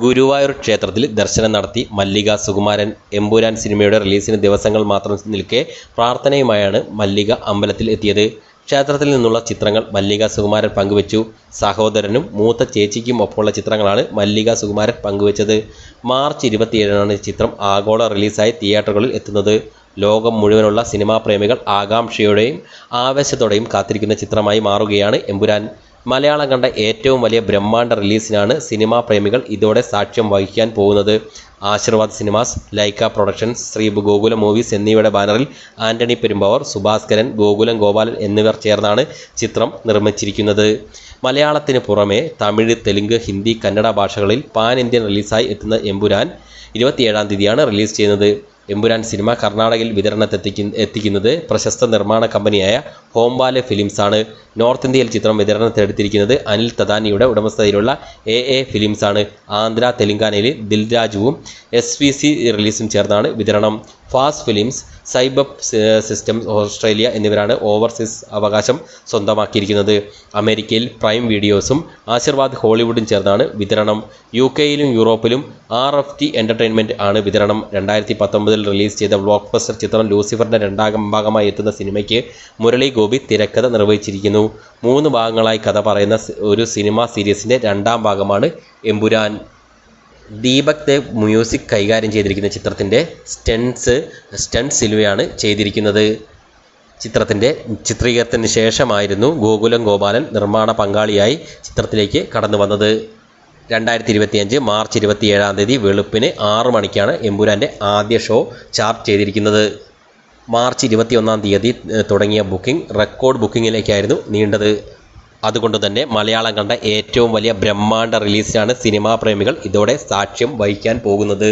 ഗുരുവായൂർ ക്ഷേത്രത്തിൽ ദർശനം നടത്തി മല്ലിക സുകുമാരൻ എമ്പുരാൻ സിനിമയുടെ റിലീസിന് ദിവസങ്ങൾ മാത്രം നിൽക്കെ പ്രാർത്ഥനയുമായാണ് മല്ലിക അമ്പലത്തിൽ എത്തിയത്. ക്ഷേത്രത്തിൽ നിന്നുള്ള ചിത്രങ്ങൾ മല്ലിക സുകുമാരൻ പങ്കുവച്ചു. സഹോദരനും മൂത്ത ചേച്ചിക്കും ഒപ്പമുള്ള ചിത്രങ്ങളാണ് മല്ലിക സുകുമാരൻ പങ്കുവച്ചത്. മാർച്ച് ഇരുപത്തിയേഴിനാണ് ചിത്രം ആഗോള റിലീസായി തിയേറ്ററുകളിൽ എത്തുന്നത്. ലോകം മുഴുവനുള്ള സിനിമാ പ്രേമികൾ ആകാംക്ഷയോടെയും ആവേശത്തോടെയും കാത്തിരിക്കുന്ന ചിത്രമായി മാറുകയാണ് എമ്പുരാൻ. മലയാളം കണ്ട ഏറ്റവും വലിയ ബ്രഹ്മാണ്ഡ റിലീസിനാണ് സിനിമാ പ്രേമികൾ ഇതോടെ സാക്ഷ്യം വഹിക്കാൻ പോകുന്നത്. Aashirvad Cinemas Lyca Productions Sree Gokulam Movies എന്നിവയുടെ ബാനറിൽ ആന്റണി പെരുമ്പാവൂർ സുഭാസ്കരൻ ഗോകുലം ഗോപാലൻ എന്നിവർ ചേർന്നാണ് ചിത്രം നിർമ്മിച്ചിരിക്കുന്നത്. മലയാളത്തിന് പുറമെ തമിഴ് തെലുങ്ക് ഹിന്ദി കന്നഡ ഭാഷകളിൽ പാൻ ഇന്ത്യൻ റിലീസായി എത്തുന്ന എമ്പുരാൻ ഇരുപത്തിയേഴാം തീയതിയാണ് റിലീസ് ചെയ്യുന്നത്. എമ്പുരാൻ സിനിമ കർണാടകയിൽ വിതരണത്തെത്തിക്കുന്ന എത്തിക്കുന്നത് പ്രശസ്ത നിർമ്മാണ കമ്പനിയായ ഹോംബാലെ ഫിലിംസാണ്. നോർത്ത് ഇന്ത്യയിൽ ചിത്രം വിതരണത്തിനെടുത്തിരിക്കുന്നത് അനിൽ തദാനിയുടെ ഉടമസ്ഥതയിലുള്ള എ എ ഫിലിംസ് ആണ്. ആന്ധ്ര തെലങ്കാനയിലെ ദിൽരാജുവും എസ് വി സി റിലീസും ചേർന്നാണ് വിതരണം. ഫാസ്റ്റ് ഫിലിംസ് സൈബബ് സിസ്റ്റംസ് ഓസ്ട്രേലിയ എന്നിവരാണ് ഓവർസീസ് അവകാശം സ്വന്തമാക്കിയിരിക്കുന്നത്. അമേരിക്കയിൽ പ്രൈം വീഡിയോസും ആശീർവാദ് ഹോളിവുഡും ചേർന്നാണ് വിതരണം. യു കെയിലും യൂറോപ്പിലും ആർ എഫ് ടി എന്റർടൈൻമെന്റ് ആണ് വിതരണം. രണ്ടായിരത്തി പത്തൊമ്പതിൽ റിലീസ് ചെയ്ത ബ്ലോക്ക് ബസ്റ്റർ ചിത്രം ലൂസിഫറിന്റെ രണ്ടാം ഭാഗമായി എത്തുന്ന സിനിമയ്ക്ക് മുരളി ഗോപി തിരക്കഥ നിർവഹിച്ചിരിക്കുന്നു. മൂന്ന് ഭാഗങ്ങളായി കഥ പറയുന്ന ഒരു സിനിമ സീരീസിന്റെ രണ്ടാം ഭാഗമാണ് എമ്പുരാൻ. ദീപക് ദേവ് മ്യൂസിക് കൈകാര്യം ചെയ്തിരിക്കുന്ന ചിത്രത്തിന്റെ സ്റ്റൺസ് സ്റ്റണ്ട് സിൽവയാണ് ചെയ്തിരിക്കുന്നത്. ചിത്രത്തിന്റെ ചിത്രീകരണത്തിന് ശേഷമായിരുന്നു ഗോകുലം ഗോപാലൻ നിർമ്മാണ പങ്കാളിയായി ചിത്രത്തിലേക്ക് കടന്നു വന്നത്. രണ്ടായിരത്തി ഇരുപത്തിയഞ്ച് മാർച്ച് ഇരുപത്തിയേഴാം തീയതി വെളുപ്പിന് ആറ് മണിക്കാണ് എമ്പുരാന്റെ ആദ്യ ഷോ ചാർട്ട് ചെയ്തിരിക്കുന്നത്. മാർച്ച് ഇരുപത്തിയൊന്നാം തീയതി തുടങ്ങിയ ബുക്കിംഗ് റെക്കോർഡ് ബുക്കിങ്ങിലേക്കായിരുന്നു നീണ്ടത്. അതുകൊണ്ട് തന്നെ മലയാളം കണ്ട ഏറ്റവും വലിയ ബ്രഹ്മാണ്ഡ റിലീസാണ് സിനിമാ പ്രേമികൾ ഇതോടെ സാക്ഷ്യം വഹിക്കാൻ പോകുന്നത്.